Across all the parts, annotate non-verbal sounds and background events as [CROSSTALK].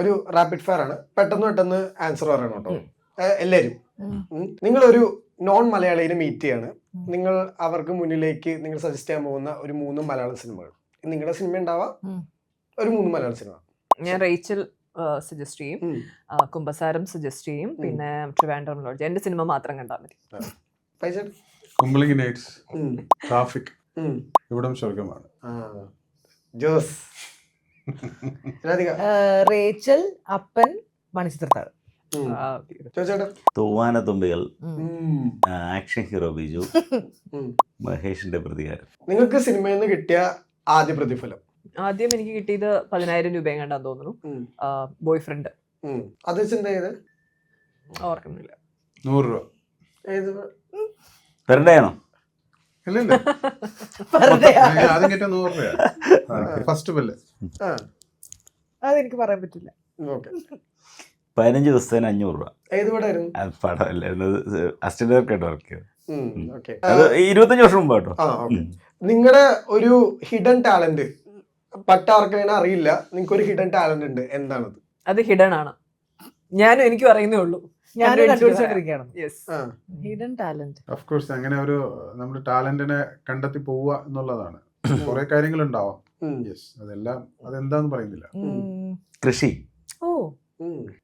ഒരു rapid fire ആണ്. പെട്ടെന്ന് പെട്ടെന്ന് ആൻസർ പറയണം കേട്ടോ. നിങ്ങൾ ഒരു നിങ്ങളൊരു നോൺ മലയാളിയെ മീറ്റ് ചെയ്യാണ്. നിങ്ങൾ അവർക്ക് മുന്നിലേക്ക് നിങ്ങൾ സജസ്റ്റ് ചെയ്യാൻ പോകുന്ന ഒരു മൂന്ന് മലയാള സിനിമകൾ. നിങ്ങളുടെ സിനിമ ഉണ്ടാവാം. ഒരു മൂന്ന് മലയാള സിനിമ ഞാൻ റേച്ചൽ സജസ്റ്റ് ചെയ്യും. കുംഭസാരം സജസ്റ്റ് ചെയ്യും. പിന്നെ ട്രിവാൻഡ്രം ലോഡ്ജ് എന്റെ സിനിമ മാത്രം കണ്ടാൽ മതി. Nights traffic. ഇവിടം സ്വർഗമാണ് Jose. Rachel Appan Manichitrathazhu. Thoovanathumbikal action hero Biju. മഹേഷിന്റെ പ്രതികാരം. നിങ്ങൾക്ക് സിനിമയിൽ നിന്ന് കിട്ടിയ ആദ്യ പ്രതിഫലം? ആദ്യം എനിക്ക് കിട്ടിയത് പതിനായിരം രൂപയും കണ്ടാന്ന് തോന്നുന്നു. ബോയ് ഫ്രണ്ട് അത് ചിന്ത എന്താ ചെയ്ത്? ഓർക്കുന്നില്ല. നൂറ് രൂപ ഏത്? പെർ ഡേ ആണോ ഇല്ല വെറുതെ ഇല്ല [LAUGHS] ആദ്യം കേട്ട നൂറ് രൂപ ഫസ്റ്റ് ബില്ല്. ആ. അതെനിക്ക് പറയാൻ പറ്റില്ല. പതിനഞ്ച് ദിവസത്തിന് അഞ്ഞൂറ് രൂപ. പടമല്ലായിരുന്നു അസിസ്റ്റന്റ് ഡയറക്ടറായിട്ട് വർക്ക് ചെയ്തത് അത് ഇരുപത്തഞ്ച് വർഷം മുമ്പ് കേട്ടോ. നിങ്ങളുടെ ഒരു ഹിഡൻ ടാലന്റ് പട്ടാർക്കങ്ങനെ അറിയില്ല. നിങ്ങൾക്ക് ഒരു ഹിഡൻ ടാലന്റ് ഉണ്ട്. എന്താണത്? അത് ഹിഡൻ ആണ്. ഞാനും എനിക്കും അറിയുന്നേ ഉള്ളൂ. ഞാൻ കണ്ടുപിടിച്ചോണ്ടിരിക്കുകയാണ്. ഹിഡൻ ടാലന്റ് ഓഫ് കോഴ്സ് അങ്ങനെ ഒരു നമ്മുടെ ടാലന്റിനെ കണ്ടെത്തി പോവുക എന്നുള്ളതാണ്. കുറെ കാര്യങ്ങൾ ഉണ്ടാവാം യെസ് അതെല്ലാം അതെന്താന്ന് പറയുന്നില്ല. കൃഷി. ഓ.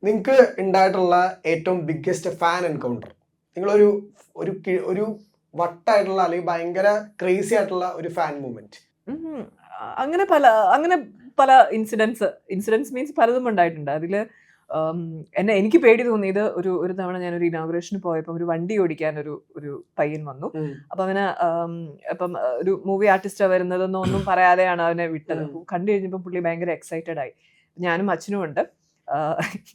നിങ്ങൾക്ക് ഉണ്ടായിട്ടുള്ള ഏറ്റവും ബിഗ്ഗസ്റ്റ് ഫാൻ എൻകൗണ്ടർ നിങ്ങളൊരു ഒരു ഒരു വട്ടായിട്ടുള്ള അല്ലെങ്കിൽ ഭയങ്കര ക്രേസി ആയിട്ടുള്ള ഒരു ഫാൻ മൂവ്മെന്റ് അങ്ങനെ പല അങ്ങനെ പല ഇൻസിഡൻസ് ഇൻസിഡൻസ് മീൻസ് പലതും ഉണ്ടായിട്ടുണ്ട്. അതിൽ എന്നെ എനിക്ക് പേടി തോന്നിയത് ഒരു ഒരു തവണ ഞാൻ ഒരു ഇനാഗുറേഷന് പോയപ്പോൾ ഒരു വണ്ടി ഓടിക്കാൻ ഒരു ഒരു പയ്യൻ വന്നു. അപ്പൊ അവന് ഇപ്പം ഒരു മൂവി ആർട്ടിസ്റ്റ് വരുന്നതെന്നോ ഒന്നും പറയാതെയാണ് അവനെ വിട്ടത്. കണ്ടു കഴിഞ്ഞപ്പോൾ പുള്ളി ഭയങ്കര എക്സൈറ്റഡ് ആയി. ഞാനും അച്ഛനും ഉണ്ട്.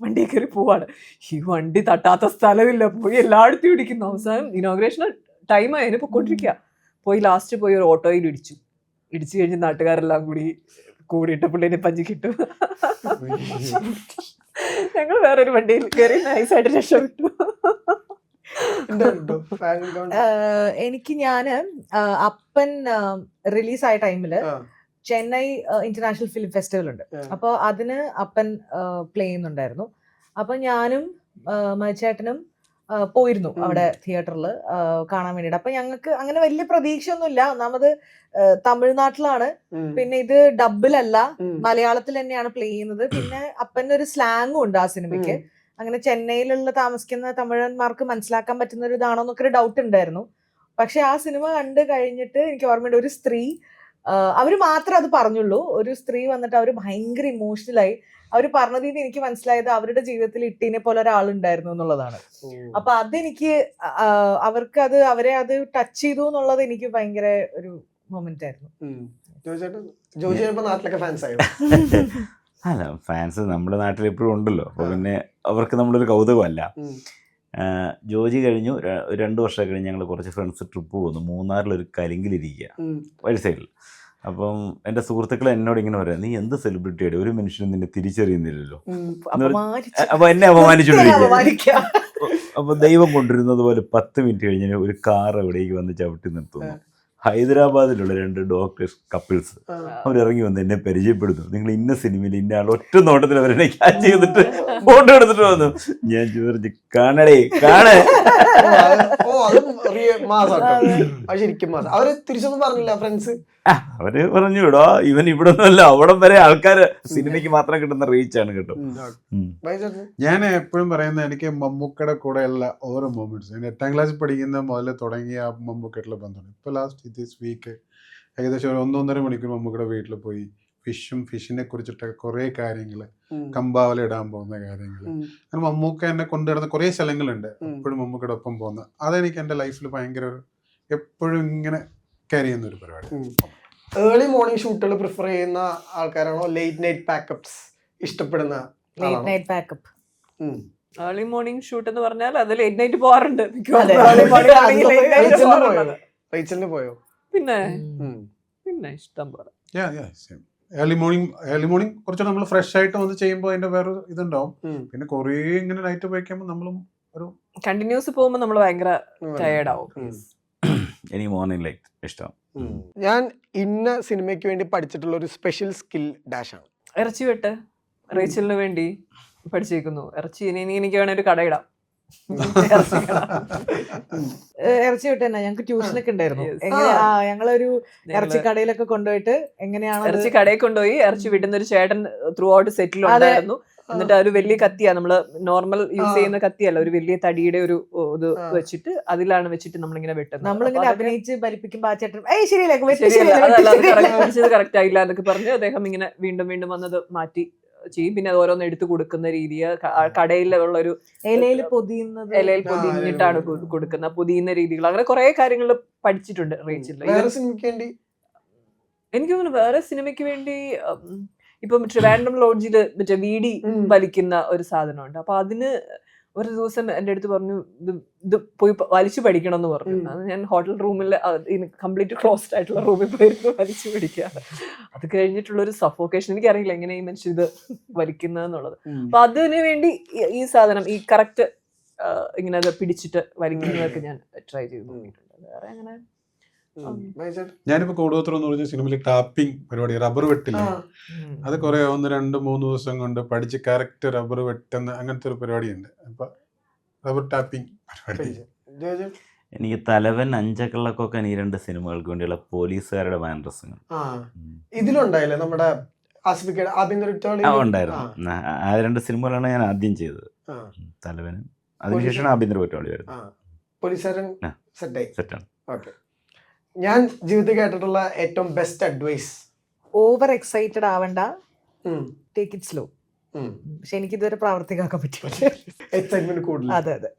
വണ്ടി കയറി പോവാണ്. ഈ വണ്ടി തട്ടാത്ത സ്ഥലമില്ല. പോയി എല്ലായിടത്തും ഇടിക്കുന്നു. അവസാനം ഇനോഗ്രേഷൻ ടൈം ആയതിന് പൊക്കോണ്ടിരിക്കുക പോയി ലാസ്റ്റ് പോയി ഒരു ഓട്ടോയിൽ ഇടിച്ചു. ഇടിച്ചു കഴിഞ്ഞ് നാട്ടുകാരെല്ലാം കൂടി കൂടിയിട്ട് പുള്ളിനെ പഞ്ചിക്കിട്ടു ഞങ്ങൾ വേറൊരു വണ്ടിയിൽ കയറി നൈസായിട്ട് രക്ഷപ്പെട്ടു. എനിക്ക് ഞാൻ അപ്പൻ റിലീസായ ടൈമിൽ ചെന്നൈ ഇന്റർനാഷണൽ ഫിലിം ഫെസ്റ്റിവൽ ഉണ്ട്. അപ്പോ അപ്പോൾ അതിന് അപ്പൻ പ്ലേ ചെയ്യുന്നുണ്ടായിരുന്നു. അപ്പൊ ഞാനും ആഹ് പോയിരുന്നു അവിടെ തിയേറ്ററിൽ കാണാൻ വേണ്ടിയിട്ട്. അപ്പൊ ഞങ്ങൾക്ക് അങ്ങനെ വലിയ പ്രതീക്ഷയൊന്നുമില്ല. ഒന്നാമത് തമിഴ്നാട്ടിലാണ്. പിന്നെ ഇത് ഡബിലല്ല മലയാളത്തിൽ തന്നെയാണ് പ്ലേ ചെയ്യുന്നത്. പിന്നെ അപ്പന്റെ ഒരു സ്ലാങ്ങും ഉണ്ട് ആ സിനിമയ്ക്ക്. അങ്ങനെ ചെന്നൈയിലുള്ള താമസിക്കുന്ന തമിഴന്മാർക്ക് മനസ്സിലാക്കാൻ പറ്റുന്ന ഒരു ഇതാണോ എന്നൊക്കെ ഒരു ഡൗട്ട് ഉണ്ടായിരുന്നു. പക്ഷെ ആ സിനിമ കണ്ട് കഴിഞ്ഞിട്ട് എനിക്ക് ഓർമ്മയുണ്ട് ഒരു സ്ത്രീ അവർ മാത്രം അത് പറഞ്ഞുള്ളൂ. ഒരു സ്ത്രീ വന്നിട്ട് അവർ ഭയങ്കര ഇമോഷണലായി അവർ പറഞ്ഞതിൽ നിന്ന് എനിക്ക് മനസ്സിലായത് അവരുടെ ജീവിതത്തിൽ ഇട്ടീനെ പോലെ ഒരാളുണ്ടായിരുന്നു എന്നുള്ളതാണ്. അപ്പൊ അതെനിക്ക് അവർക്ക് അത് അവരെ അത് ടച്ച് ചെയ്തു എന്നുള്ളത് എനിക്ക് ഭയങ്കര ഒരു മൊമെന്റ് ആയിരുന്നു. [LAUGHS] അല്ല ഫാൻസ് നമ്മുടെ നാട്ടിൽ എപ്പോഴും ഉണ്ടല്ലോ. അപ്പൊ പിന്നെ അവർക്ക് നമ്മളൊരു കൗതുകമല്ല. ജോജി കഴിഞ്ഞു. രണ്ട് വർഷം കഴിഞ്ഞ് ഞങ്ങൾ കുറച്ച് ഫ്രണ്ട്സ് ട്രിപ്പ് പോകുന്നു മൂന്നാറിലൊരു കരിങ്കിലിരിക്കുക ഉം. വഴി സൈഡിൽ അപ്പം എന്റെ സുഹൃത്തുക്കൾ എന്നോട് ഇങ്ങനെ പറയാം നീ എന്ത് സെലിബ്രിറ്റി ആയിട്ട് ഒരു മനുഷ്യനും നിന്നെ തിരിച്ചറിയുന്നില്ലല്ലോ. അപ്പൊ എന്നെ അപമാനിച്ചുകൊണ്ടിരിക്കുക [LAUGHS] അപ്പൊ ദൈവം കൊണ്ടിരുന്നത് പോലെ പത്ത് മിനിറ്റ് കഴിഞ്ഞ് ഒരു കാർ എവിടേക്ക് വന്ന് ചവിട്ടി നിർത്തുന്നു. ഹൈദരാബാദിലുള്ള രണ്ട് ഡോക്ടേഴ്സ് കപ്പിൾസ്. അവരിറങ്ങി വന്ന് എന്നെ പരിചയപ്പെടുന്നു നിങ്ങൾ ഇന്ന സിനിമയിൽ ഇന്ന ആൾ ഒറ്റ നോട്ടത്തിൽ അവരെന്നെ ക്യാച്ച് ചെയ്തിട്ട് ഫോട്ടോ എടുത്തിട്ട് വന്നു. ഞാൻ ചോദിച്ചു കാണടേ കാണേ. ശരിക്കും അവർ തിരിച്ചൊന്നും പറഞ്ഞില്ല ഫ്രണ്ട്സ് അവർ പറഞ്ഞു വിടോ ഇവൻ ഇവിടെ ഒന്നുമല്ല അവിടം വരെ ആൾക്കാർ സിനിമയ്ക്ക് മാത്രം കിട്ടുന്ന റീച്ചാണ് കേട്ടോ. ഉം. ഞാൻ എപ്പോഴും പറയുന്നത് എനിക്ക് മമ്മൂക്കയുടെ കൂടെയുള്ള ഓരോ മൊമെന്റ്സ് ഞാൻ എട്ടാം ക്ലാസ്സിൽ പഠിക്കുന്ന മുതൽ തുടങ്ങിയ ആ മമ്മൂക്കായിട്ടുള്ള ബന്ധമാണ്. ഇപ്പോൾ ലാസ്റ്റ് ദിസ് വീക്ക് ഏകദേശം ഒരു ഒന്നൊന്നര മണിക്കൂർ മമ്മൂക്കയുടെ വീട്ടിൽ പോയി ഫിഷും ഫിഷിനെ കുറിച്ചിട്ടൊക്കെ കുറേ കാര്യങ്ങൾ കമ്പാവല ഇടാൻ പോകുന്ന കാര്യങ്ങൾ അങ്ങനെ മമ്മൂക്ക എന്നെ കൊണ്ടുവരുന്ന കുറേ സ്ഥലങ്ങളുണ്ട് എപ്പോഴും മമ്മൂക്കയുടെ ഒപ്പം പോകുന്ന. അതെനിക്ക് എന്റെ ലൈഫിൽ ഭയങ്കര ഒരു എപ്പോഴും ഇങ്ങനെ ക്യാരി ചെയ്യുന്ന ഒരു പരിപാടി ഏർലി മോർണിംഗ് ഷൂട്ടുകൾ പ്രിഫർ ചെയ്യുന്ന ആൾക്കാരാണോ? ലേറ്റ് നൈറ്റ് പാക്കപ്സ് ഇഷ്ടപ്പെടുന്ന late? Night packup. Early morning shoot എന്ന് പറഞ്ഞാൽ അത് ലേറ്റ് നൈറ്റ് പോകാറുണ്ട് റീച്ചലിന് പോയോ? പിന്നെ? പിന്നെ ഇഷ്ടം പോലെ. ഏർലി മോർണിംഗ് ഏർലി മോർണിംഗ് കുറച്ച് നമ്മൾ ഫ്രഷ് ആയിട്ട് വന്ന് ചെയ്യുമ്പോൾ അതിന്റെ വേറെ ഇതുണ്ടാവും. പിന്നെ കുറേ ഇങ്ങനെ നൈറ്റ് പോയിക്കുമ്പോൾ നമ്മളും ഒരു കണ്ടിന്യൂസ് പോകുമ്പോൾ നമ്മൾ ഭയങ്കര ടയേർഡ് ആവും. എനിക്ക് മോർണിംഗ് ലൈറ്റ് ഇഷ്ടം. ഞാൻ ഇന്ന സിനിമയ്ക്ക് വേണ്ടി പഠിച്ചിട്ടുള്ള ഒരു സ്പെഷ്യൽ സ്കിൽ ഡാഷ് ആണ്. ഇറച്ചി വെട്ട്. റേച്ചലിന് വേണ്ടി പഠിച്ചിരിക്കുന്നു. ഇറച്ചി ഇനി ഇനി എനിക്ക് വേണേ ഒരു കടയിടാം [LAUGHS] ഇറച്ചി വിട്ട് തന്നെ. ഞങ്ങൾക്ക് ട്യൂഷനൊക്കെ ഉണ്ടായിരുന്നു. ആ. ഞങ്ങളൊരു ഇറച്ചി കടയിലൊക്കെ കൊണ്ടുപോയിട്ട് എങ്ങനെയാണ് ഇറച്ചി കടയിൽ കൊണ്ടുപോയി ഇറച്ചി വിടുന്ന ഒരു ചേട്ടൻ ത്രൂ ഔട്ട് സെറ്റിൽ ഉണ്ടായിരുന്നു. എന്നിട്ട് ആ ഒരു വലിയ കത്തിയാ. നമ്മൾ നോർമൽ യൂസ് ചെയ്യുന്ന കത്തിയല്ല. ഒരു വലിയ തടിയുടെ ഒരു ഇത് വെച്ചിട്ട് അതിലാണ് വെച്ചിട്ട് നമ്മളിങ്ങനെ വെട്ടുന്നത്. നമ്മളിങ്ങനെ അഭിനയിച്ച് ഭരിപ്പിക്കും ആ ചേട്ടൻ. ഏയ് ശരിയല്ല? വെട്ട് ശരിയല്ല, ശരിയല്ല, വെട്ട് അതല്ല, അത് ശരിയല്ല." കറക്റ്റ് ആയില്ല എന്നൊക്കെ പറഞ്ഞ് അദ്ദേഹം ഇങ്ങനെ വീണ്ടും വീണ്ടും വന്നത് മാറ്റി ചെയ്യും. പിന്നെ അത് ഓരോന്ന് എടുത്തു കൊടുക്കുന്ന രീതി കടയിലുള്ള ഒരു ഇലയിൽ പൊതിയുന്നത്. ഇലയിൽ പൊതിഞ്ഞിട്ടാണ് കൊടുക്കുന്ന പൊതിയുന്ന രീതികൾ. അങ്ങനെ കുറെ കാര്യങ്ങൾ പഠിച്ചിട്ടുണ്ട് റേച്ചിൽ എനിക്ക് തോന്നുന്നു വേറെ സിനിമയ്ക്ക് വേണ്ടി ഇപ്പം ട്രിവാൻഡ്രം ലോഡ്ജിൽ മറ്റേ വീടി വലിക്കുന്ന ഒരു സാധനമുണ്ട്. അപ്പൊ അതിന് ഒരു ദിവസം എന്റെ അടുത്ത് പറഞ്ഞു ഇത് ഇത് പോയി വലിച്ചു പഠിക്കണം എന്ന് പറഞ്ഞു അത് ഞാൻ ഹോട്ടൽ റൂമിൽ കംപ്ലീറ്റ് ക്ലോസ്ഡ് ആയിട്ടുള്ള റൂമിൽ പോയിരുന്നു വലിച്ചു പഠിക്കുക. അത് കഴിഞ്ഞിട്ടുള്ള ഒരു സഫോക്കേഷൻ എനിക്കറിയില്ല എങ്ങനെ ഈ മനുഷ്യൻ ഇത് വലിക്കുന്നതെന്നുള്ളത് അപ്പൊ അതിന് വേണ്ടി ഈ- സാധനം ഈ കറക്റ്റ് ഇങ്ങനെ അത് പിടിച്ചിട്ട് വലിക്കുന്നതൊക്കെ ഞാൻ ട്രൈ ചെയ്ത് നോക്കിയിട്ടുണ്ട്. വേറെ അങ്ങനെ? ഞാനിപ്പോ കൂടുപത്രം എന്ന് പറഞ്ഞ സിനിമയിൽ ടാപ്പിംഗ് പരിപാടി റബ്ബർ വെട്ടില്ല? അത് കുറെ ഒന്ന് രണ്ട് മൂന്ന് ദിവസം കൊണ്ട് പഠിച്ച് കറക്റ്റ് റബ്ബർ വെട്ടുന്ന അങ്ങനത്തെ ഒരു പരിപാടിയുണ്ട്. അപ്പൊ റബ്ബർ ടാപ്പിംഗ് പരിപാടി? എനിക്ക് തലവൻ അഞ്ചക്കള്ളക്കൊക്കെ ഈ രണ്ട് സിനിമകൾക്ക് വേണ്ടിയുള്ള പോലീസുകാരുടെ മാൻഡ്രസ്സുകൾ ആ. ഇതിലുണ്ടായില്ലേ നമ്മുടെ ഉണ്ടായിരുന്നു. ആ, രണ്ട് സിനിമകളാണ് ഞാൻ ആദ്യം ചെയ്തത്. തലവനും. അതിനുശേഷമാണ് ആഭ്യന്തര കുറ്റവാളി വരുന്നത് പോലീസുകാരൻ സെറ്റ് സെറ്റായി. സെറ്റാണ്. ഓക്കെ. ഞാൻ ജീവിതത്തിൽ കേട്ടിട്ടുള്ള ഏറ്റവും ബെസ്റ്റ് അഡ്വൈസ് ഓവർ എക്സൈറ്റഡ് ആവണ്ട. Take it slow. പക്ഷെ എനിക്ക് ഇതുവരെ പ്രാവർത്തികമാക്കാൻ പറ്റില്ല കൂടുതൽ അതെ അതെ.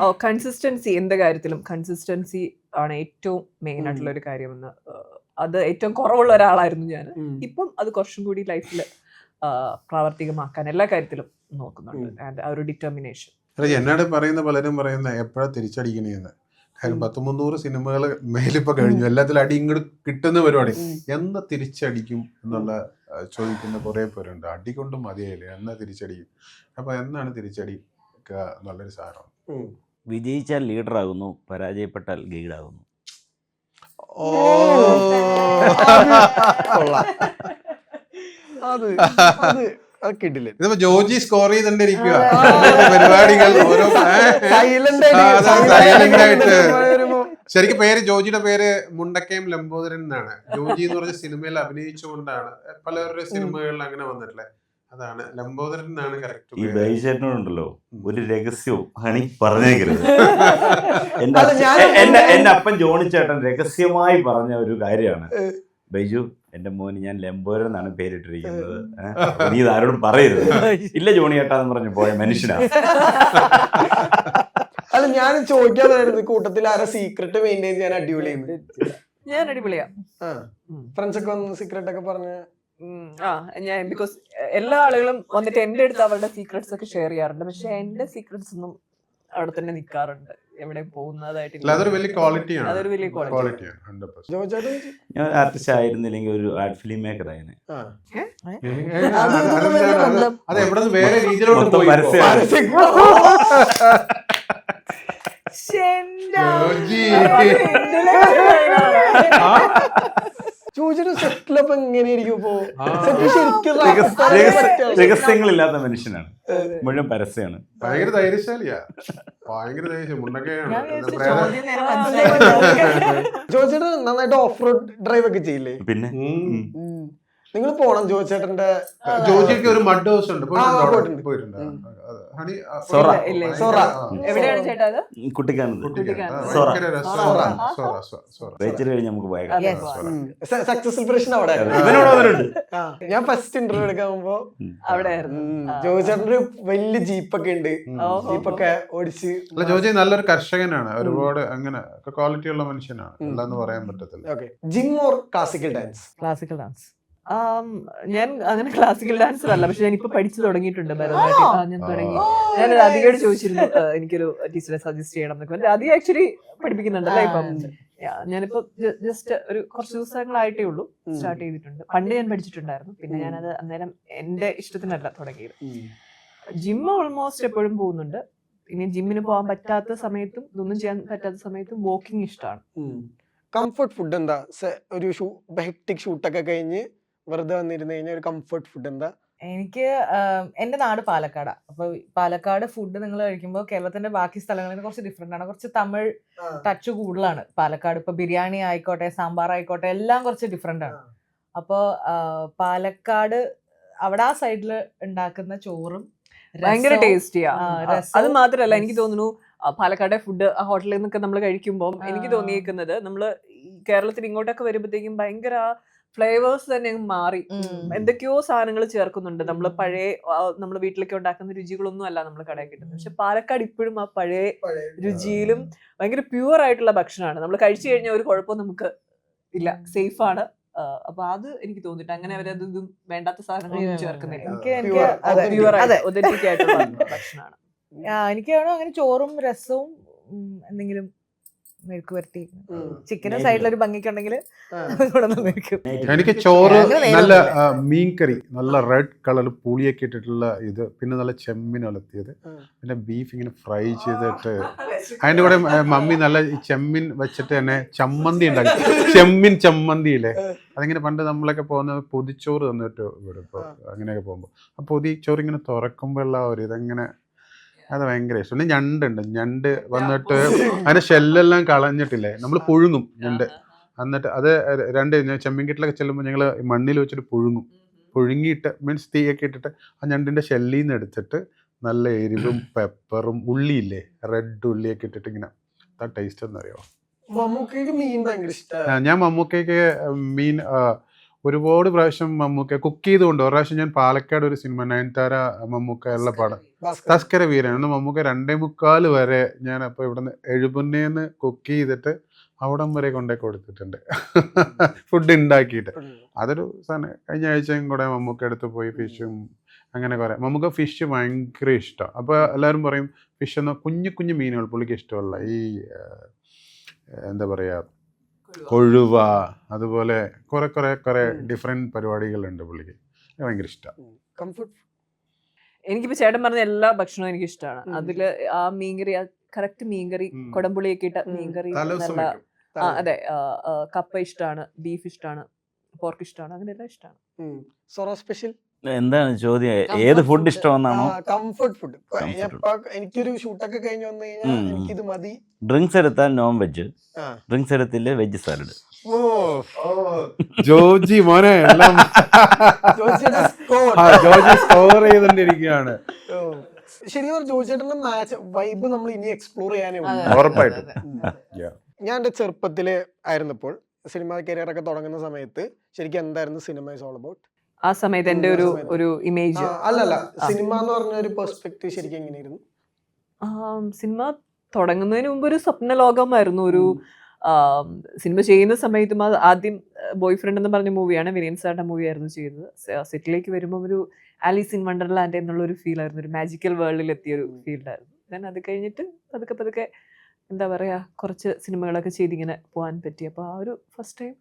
ഓ കൺസിസ്റ്റൻസി എന്ത് കാര്യത്തിലും കൺസിസ്റ്റൻസി ആണ് ഏറ്റവും മെയിൻ ആയിട്ടുള്ള ഒരു കാര്യമെന്ന്. അത് ഏറ്റവും കുറവുള്ള ഒരാളായിരുന്നു ഞാൻ. ഇപ്പം അത് കുറച്ചും കൂടി ലൈഫിൽ പ്രാവർത്തികമാക്കാൻ എല്ലാ കാര്യത്തിലും നോക്കുന്നുണ്ട്. ആൻഡ് ആ ഒരു ഡിറ്റർമിനേഷൻ എന്നോട് പറയുന്ന പലരും പറയുന്ന എപ്പോഴാ തിരിച്ചടിക്കണേന്ന്? കാര്യം. പത്ത് മുന്നൂറ് സിനിമകൾ മേലിപ്പോ കഴിഞ്ഞു. എല്ലാത്തിലും അടി ഇങ്ങോട്ട് കിട്ടുന്ന പരിപാടി. എന്ന് തിരിച്ചടിക്കും എന്നുള്ള ചോദിക്കുന്ന കുറെ പേരുണ്ട്. അടി കൊണ്ട് മതിയായില്ലേ? എന്നാ തിരിച്ചടിക്കും? അപ്പൊ എന്നാണ് തിരിച്ചടിക്കുക എന്നുള്ളൊരു സാധനം. വിജയിച്ചാൽ ലീഡർ ആകുന്നു പരാജയപ്പെട്ടാൽ ഗൈഡാകുന്നു ഓ. അത്. കിട്ടില്ല. ഇതിപ്പോ ജോജി സ്കോർ ചെയ്തോണ്ടിരിക്കുക പരിപാടികൾ ഓരോ സൈലന്റ് ആയിട്ട്. ശരിക്കും പേര് ജോജിയുടെ പേര് മുണ്ടക്കയം ലംബോദരൻ എന്നാണ്. ജോജി എന്ന് പറഞ്ഞ സിനിമയിൽ അഭിനയിച്ചുകൊണ്ടാണ് പലരുടെ സിനിമകളിൽ അങ്ങനെ വന്നിട്ടില്ലേ അതാണ്. ലംബോദരൻ എന്നാണ് ഈ കറക്റ്റ് ബൈചേട്ടനോടുണ്ടല്ലോ ഒരു രഹസ്യവും ഹണി പറഞ്ഞേക്കരുത്. എന്റെ അപ്പൻ ജോണി ചേട്ടൻ രഹസ്യമായി പറഞ്ഞ ഒരു കാര്യമാണ്. ബൈജു എന്റെ മോന് ഞാൻ ലംബോരൻ എന്നാണ് പേരിട്ടിരിക്കുന്നത്? നീ ഇത് ആരോടും പറയരുത്. [LAUGHS] ഇല്ല ജോണി ഏട്ടാന്ന് പറഞ്ഞു പോയ മനുഷ്യനാ. [LAUGHS] അല്ല ഞാൻ ചോദിക്കാതായിരുന്നു കൂട്ടത്തിൽ ആരെ സീക്രട്ട് മെയിന്റെയിൻ ചെയ്യാൻ അടിപൊളി ഞാൻ അടിപൊളിയാ. ആ. ഫ്രണ്ട്സ് ഒക്കെ വന്ന് സീക്രട്ട് ഒക്കെ പറഞ്ഞ. ആ ഞാൻ ബിക്കോസ് എല്ലാ ആളുകളും വന്നിട്ട് എന്റെ അടുത്ത് അവരുടെ സീക്രട്സ് ഒക്കെ ഷെയർ ചെയ്യാറുണ്ട്. പക്ഷെ എന്റെ സീക്രട്സ് ഒന്നും അവിടെ തന്നെ നിൽക്കാറുണ്ട് എവിടെ അല്ല പോകുന്നതായിട്ട് അതൊരു വലിയ ക്വാളിറ്റിയാണ് അതൊരു വലിയ ക്വാളിറ്റിയാണ് ഞാൻ ആർട്ടിസ്റ്റ് ആയിരുന്നില്ലെങ്കിൽ ഒരു ആർട്ട് ഫിലിം മേക്കർ ആയിരുന്നു ആ അത് എവിടെ വേറെ രീതിയിലോട്ട് പോയി പരസ്യം. ചോദിച്ചിട്ട് സെറ്റിലപ്പ് എങ്ങനെയായിരിക്കും ഇപ്പോ? രഹസ്യങ്ങളില്ലാത്ത മനുഷ്യനാണ്. മുഴുവൻ പരസ്യമാണ് ഭയങ്കര ധൈര്യശാലിയാ. ഭയങ്കര ധൈര്യം. നന്നായിട്ട് ഓഫ് റോഡ് ഡ്രൈവ് ഒക്കെ ചെയ്യില്ലേ? പിന്നെ. നിങ്ങൾ പോണം ജോയിച്ചേട്ടന്റെ ജോജിക്ക് ഒരു മഡ് ഹൗസ് ഉണ്ട്. പോയിട്ടുണ്ടോ? ഹണി. എവിടെയാണ് ചേട്ടാ അത്. സെലിബ്രേഷൻ അവിടെ ഞാൻ ഫസ്റ്റ് ഇന്റർവ്യൂ എടുക്കാൻ പോകുമ്പോ അവിടെ. ജോയിച്ചേട്ടന്റെ വലിയ ജീപ്പൊക്കെ ഉണ്ട്. ജീപ്പൊക്കെ ഓടിച്ച് അല്ല ജോജി നല്ലൊരു കർഷകനാണ്. ഒരുപാട് അങ്ങനെ ക്വാളിറ്റി ഉള്ള മനുഷ്യനാണ്. ഉം. പറയാൻ പറ്റത്തില്ല. Okay gym or classical dance classical dance ഞാൻ അങ്ങനെ ക്ലാസിക്കൽ ഡാൻസർ അല്ല പക്ഷെ ഞാൻ ഇപ്പൊ പഠിച്ചു തുടങ്ങിയിട്ടുണ്ട് ഭരതനാട്യം. ഞാൻ തുടങ്ങി. ഞാൻ രാധികയോട് ചോദിച്ചിരുന്നു എനിക്കൊരു ടീച്ചറെ സജസ്റ്റ് ചെയ്യണം എന്നൊക്കെ. രാധിക ആക്ച്വലി പഠിപ്പിക്കുന്നുണ്ടല്ലേ ഇപ്പം? ഞാനിപ്പോ ജസ്റ്റ് ഒരു കുറച്ച് ദിവസങ്ങളായിട്ടേ ഉള്ളൂ സ്റ്റാർട്ട് ചെയ്തിട്ടുണ്ട്. പണ്ട് ഞാൻ പഠിച്ചിട്ടുണ്ടായിരുന്നു. പിന്നെ. ഞാനത് അന്നേരം എന്റെ ഇഷ്ടത്തിനല്ല തുടങ്ങിയത്. ജിം ഓൾമോസ്റ്റ് എപ്പോഴും പോകുന്നുണ്ട്. ഇനി ജിമ്മിന് പോകാൻ പറ്റാത്ത സമയത്തും ഇതൊന്നും ചെയ്യാൻ പറ്റാത്ത സമയത്തും വാക്കിംഗ് ഇഷ്ടമാണ്. കംഫർട്ട് ഫുഡ് എന്താ? ഒരു ഹെക്ടിക് ഷൂട്ടൊക്കെ കഴിഞ്ഞ് വെറുതെ വന്നിരുന്നു കഴിഞ്ഞാൽ ഒരു കംഫർട്ട് ഫുഡ് എന്താ? എനിക്ക് എന്റെ എന്റെ നാട് പാലക്കാടാ. അപ്പൊ പാലക്കാട് ഫുഡ് നിങ്ങൾ കഴിക്കുമ്പോൾ കേരളത്തിന്റെ ബാക്കി സ്ഥലങ്ങളിൽ നിന്ന് കുറച്ച് ഡിഫറെന്റ് ആണ്. കുറച്ച് തമിഴ് ടച്ച് കൂടുതലാണ്. പാലക്കാട് ഇപ്പൊ ബിരിയാണി ആയിക്കോട്ടെ സാമ്പാർ ആയിക്കോട്ടെ എല്ലാം കുറച്ച് ഡിഫറെന്റ് ആണ്. അപ്പോൾ പാലക്കാട് അവിടെ ആ സൈഡിൽ ഉണ്ടാക്കുന്ന ചോറും ഭയങ്കര ടേസ്റ്റിയാ. അത് മാത്രല്ല എനിക്ക് തോന്നുന്നു പാലക്കാടെ ഫുഡ് ആ ഹോട്ടലിൽ നിന്നൊക്കെ നമ്മൾ കഴിക്കുമ്പോൾ എനിക്ക്. തോന്നിയേക്കുന്നത് നമ്മൾ കേരളത്തിൽ ഇങ്ങോട്ടൊക്കെ വരുമ്പോഴത്തേക്കും ഭയങ്കര ഫ്ലേവേഴ്സ് തന്നെ അങ്ങ് മാറി. എന്തൊക്കെയോ സാധനങ്ങൾ ചേർക്കുന്നുണ്ട്. നമ്മൾ പഴയ നമ്മൾ വീട്ടിലൊക്കെ ഉണ്ടാക്കുന്ന രുചികളൊന്നും അല്ല നമ്മൾ കടയിൽ കിട്ടുന്നത്. പക്ഷെ പാലക്കാട് ഇപ്പോഴും ആ പഴയ രുചിയിലും ഭയങ്കര പ്യുവർ ആയിട്ടുള്ള ഭക്ഷണമാണ്. നമ്മൾ കഴിച്ചു കഴിഞ്ഞാൽ ഒരു കുഴപ്പം നമുക്ക് ഇല്ല. സേഫ് ആണ് അപ്പൊ അത് എനിക്ക് തോന്നിട്ട് അങ്ങനെ അവരത് വേണ്ടാത്ത സാധനങ്ങളൊന്നും. ചേർക്കുന്നില്ല. എനിക്ക് എനിക്ക് Pure, പ്യുവർ അതെ ഒതന്റിക് ആയിട്ടുള്ള ഭക്ഷണമാണ്. [LAUGHS] ആ, അങ്ങനെ ചോറും രസവും എന്തെങ്കിലും മെഴുക്ക് വരട്ടി ചിക്കനും. സൈഡിൽ ഒരു ഭംഗിക്ക് ഉണ്ടെങ്കിൽ കൂടെ നിൽക്കും എനിക്ക് ചോറ് നല്ല മീൻ കറി നല്ല റെഡ് കളർ പുളിയൊക്കെ ഇട്ടിട്ടുള്ള ഇത് പിന്നെ നല്ല ചെമ്മീൻ ഒലത്തിയത് പിന്നെ ബീഫ് ഇങ്ങനെ ഫ്രൈ ചെയ്തിട്ട് അതിന്റെ കൂടെ മമ്മി നല്ല ചെമ്മീൻ വെച്ചിട്ട് തന്നെ ചമ്മന്തി ഉണ്ടാക്കി. ചെമ്മീൻ ചമ്മന്തി ഇല്ലേ? അതിങ്ങനെ പണ്ട് നമ്മളൊക്കെ പോകുന്ന പൊതിച്ചോറ് തന്നിട്ട് ഇവിടെ ഇപ്പോൾ അങ്ങനെയൊക്കെ പോകുമ്പോൾ ആ പൊതിച്ചോറ് ഇങ്ങനെ തുറക്കുമ്പോഴുള്ള ആ ഒരു ഇതങ്ങനെ അത് ഭയങ്കര ഇഷ്ടം. പിന്നെ ഞണ്ടുണ്ട് ഞണ്ട് വന്നിട്ട് അതിന്റെ ഷെല്ലെല്ലാം കളഞ്ഞിട്ടില്ലേ? നമ്മൾ പുഴുങ്ങും ഞണ്ട്. എന്നിട്ട് അത് രണ്ട് ചെമ്മീൻ ചെമ്മീൻകെട്ടിലൊക്കെ ചെല്ലുമ്പോൾ ഞങ്ങൾ മണ്ണിൽ വെച്ചിട്ട് പുഴുങ്ങും. പുഴുങ്ങിയിട്ട് മീൻസ് തീയൊക്കെ ഇട്ടിട്ട് ആ ഞണ്ടിന്റെ ഷെല്ലിൽ നിന്ന് എടുത്തിട്ട് നല്ല എരിവും [CLEARS THROAT] പെപ്പറും ഉള്ളിയില്ലേ? റെഡ് ഉള്ളിയൊക്കെ ഇട്ടിട്ട് ഇങ്ങനെ. ആ ടേസ്റ്റ് എന്നറിയോ മമ്മൂക്കയ്ക്ക് മീൻ ഭയങ്കര ഇഷ്ടമാണ് ഞാൻ മമ്മൂക്കയ്ക്ക് മീൻ ഒരുപാട് പ്രാവശ്യം മമ്മൂക്ക കുക്ക് ചെയ്തുകൊണ്ട് ഒരു പ്രാവശ്യം ഞാൻ പാലക്കാട് ഒരു സിനിമ നയൻതാര മമ്മൂക്ക ഉള്ള പടം. തസ്കര വീരൻ. എന്ന് മമ്മൂക്ക രണ്ടേ മുക്കാൽ വരെ ഞാൻ അപ്പോൾ ഇവിടുന്ന് എഴുപുന്നേന്ന് കുക്ക് ചെയ്തിട്ട് അവിടം വരെ കൊണ്ടേ കൊടുത്തിട്ടുണ്ട്. ഫുഡ് ഉണ്ടാക്കിയിട്ട് അതൊരു സാധനം കഴിഞ്ഞ ആഴ്ചയും കൂടെ മമ്മൂക്ക എടുത്ത് പോയി ഫിഷും അങ്ങനെ കുറേ. മമ്മൂക്ക ഫിഷ് ഭയങ്കര ഇഷ്ടം. അപ്പോൾ എല്ലാവരും പറയും ഫിഷ് എന്ന കുഞ്ഞു കുഞ്ഞു മീനുകൾ പുള്ളിക്ക് ഇഷ്ടമല്ല ഈ എന്താ പറയുക കൊഴുവ അതുപോലെ കുറെ കുറെ കുറെ ഡിഫറെന്റ് പരിപാടികളുണ്ട് പുള്ളിക്ക്. ഭയങ്കര ഇഷ്ടം. കംഫർട്ട് എനിക്കിപ്പോ ചേട്ടൻ പറഞ്ഞ എല്ലാ ഭക്ഷണവും എനിക്ക് ഇഷ്ടമാണ്. അതിൽ ആ മീൻകറി ആ കറക്റ്റ് മീൻകറി. കൊടംപുളിയൊക്കെ ഇട്ട. മീൻകറി നല്ല ആ അതെ കപ്പ ഇഷ്ടമാണ് ബീഫ് ഇഷ്ടമാണ് പോർക്ക് ഇഷ്ടമാണ് അങ്ങനെ എല്ലാം ഇഷ്ടമാണ് സൊറോ സ്പെഷ്യൽ എന്താണ് ചോദ്യം? ഏത് ഫുഡ് ഇഷ്ടമാണോ ഇഷ്ടമെന്നാണോ? കംഫർട്ട് ഫുഡ് എനിക്കൊരു ഷൂട്ടൊക്കെ കഴിഞ്ഞ് വന്നു കഴിഞ്ഞാൽ. എനിക്കിത് മതി. ഡ്രിങ്ക്സ് എടുത്താൽ നോൺ വെജ് ആ. ഡ്രിങ്ക്സ് എടുത്തില്ല വെജ് സാലഡ് ഓ. ജോജി മോനെ ജോജി സ്കോർ ചെയ്തോണ്ടിരിക്കുകയാണ്. ശരിക്കും പറഞ്ഞാൽ മാച്ച് വൈബ് നമ്മൾ ഇനി എക്സ്പ്ലോർ ചെയ്യാനേ ഉള്ളൂ. ഉറപ്പായിട്ടും. ഞാൻ എന്റെ ചെറുപ്പത്തിൽ ആയിരുന്നപ്പോൾ സിനിമ കരിയർ ഒക്കെ തുടങ്ങുന്ന സമയത്ത് ശരിക്കും എന്തായിരുന്നു സിനിമ ഇസ് ഓൾ അബൌട്ട് ആ സമയത്ത് എന്റെ ഒരു ഒരു ഇമേജ് അല്ലല്ല. സിനിമ എന്ന് പറഞ്ഞ ഒരു പെർസ്പെക്റ്റീവ് ശരിക്കും എങ്ങനെയായിരുന്നു? സിനിമ തുടങ്ങുന്നതിന് മുമ്പ് ഒരു സ്വപ്ന ലോകമായിരുന്നു ഒരു സിനിമ ചെയ്യുന്ന സമയത്തും അത് ആദ്യം ബോയ് ഫ്രണ്ട് എന്ന് പറഞ്ഞ മൂവിയാണ് വിനയൻ സാറിന്റെ മൂവി ആയിരുന്നു ചെയ്തത് സെറ്റിലേക്ക് വരുമ്പോൾ ഒരു ആലീസ് ഇൻ വണ്ടർലാൻഡ് എന്നുള്ള ഒരു ഫീൽ ആയിരുന്നു. ഒരു മാജിക്കൽ വേൾഡിൽ എത്തിയ ഒരു ഫീൽഡായിരുന്നു ആയിരുന്നു. ദെൻ അത് കഴിഞ്ഞിട്ട് പതുക്കെ പതുക്കെ എന്താ പറയാ കുറച്ച് സിനിമകളൊക്കെ ചെയ്തിങ്ങനെ പോകാൻ പറ്റി. അപ്പോൾ ആ ഒരു first time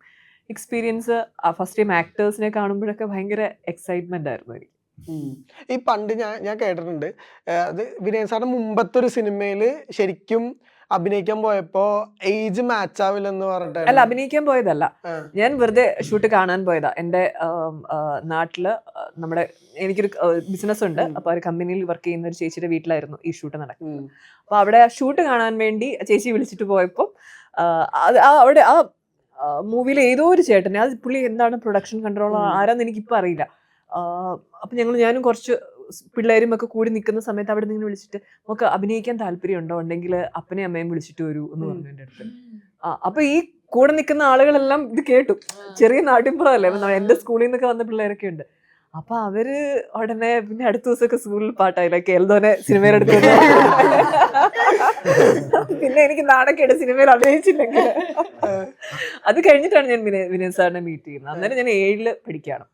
experience first time ആക്ടേഴ്സിനെ കാണുമ്പോഴൊക്കെ ഭയങ്കര എക്സൈറ്റ്മെന്റ് ആയിരുന്നു എനിക്ക്. ഈ പണ്ട് ഞാൻ ഞാൻ കേട്ടിട്ടുണ്ട് അത് വിനയൻ സാറിന് മുമ്പത്തെ ഒരു സിനിമയിൽ ശരിക്കും അഭിനയിക്കാൻ പോയപ്പോ ഏജ് മാച്ച് ആവില്ലെന്ന് അല്ല പറഞ്ഞിട്ട് അഭിനയിക്കാൻ പോയതല്ല. ഞാൻ വെറുതെ ഷൂട്ട് കാണാൻ പോയതാ. എന്റെ നാട്ടിൽ നമ്മുടെ എനിക്കൊരു ബിസിനസ് ഉണ്ട്. അപ്പൊ ഒരു കമ്പനിയിൽ വർക്ക് ചെയ്യുന്ന ഒരു ചേച്ചിയുടെ വീട്ടിലായിരുന്നു ഈ ഷൂട്ട് നടക്കുന്നത്. അപ്പൊ അവിടെ ഷൂട്ട് കാണാൻ വേണ്ടി ചേച്ചി വിളിച്ചിട്ട് പോയപ്പോൾ അത് അവിടെ ആ മൂവിയിൽ ഏതോ ഒരു ചേട്ടനെ. അത് പുള്ളി എന്താണ് പ്രൊഡക്ഷൻ കൺട്രോൾ. ആരാന്ന് എനിക്കിപ്പോൾ അറിയില്ല. അപ്പം ഞങ്ങൾ ഞാനും കുറച്ച് പിള്ളേരും ഒക്കെ കൂടി നിൽക്കുന്ന സമയത്ത് അവിടെ നിന്ന് വിളിച്ചിട്ട് നമുക്ക് അഭിനയിക്കാൻ താല്പര്യമുണ്ടോ? ഉണ്ടെങ്കിൽ അപ്പനെയും അമ്മയും വിളിച്ചിട്ട് വരൂ എന്ന്. പറഞ്ഞു എന്റെ അടുത്ത്. അപ്പൊ ഈ കൂടെ നിൽക്കുന്ന ആളുകളെല്ലാം ഇത് കേട്ടു. ചെറിയ നാട്ടിൻപുറമല്ലേ എന്റെ സ്കൂളിൽ നിന്നൊക്കെ വന്ന പിള്ളേരൊക്കെ ഉണ്ട്. അപ്പൊ അവർ ഉടനെ പിന്നെ അടുത്ത ദിവസമൊക്കെ സ്കൂളിൽ പാട്ടായില്ല കേൾദോനെ സിനിമയിൽ എടുത്തു പിന്നെ എനിക്ക് നാണക്കേട് സിനിമയിൽ അഭിനയിച്ചില്ലെങ്കിൽ. അത് കഴിഞ്ഞിട്ടാണ് ഞാൻ വിനയ വിനയൻ സാറിനെ മീറ്റ് ചെയ്യുന്നത്. അന്നേരം ഞാൻ ഏഴിൽ പഠിക്കുകയാണ്.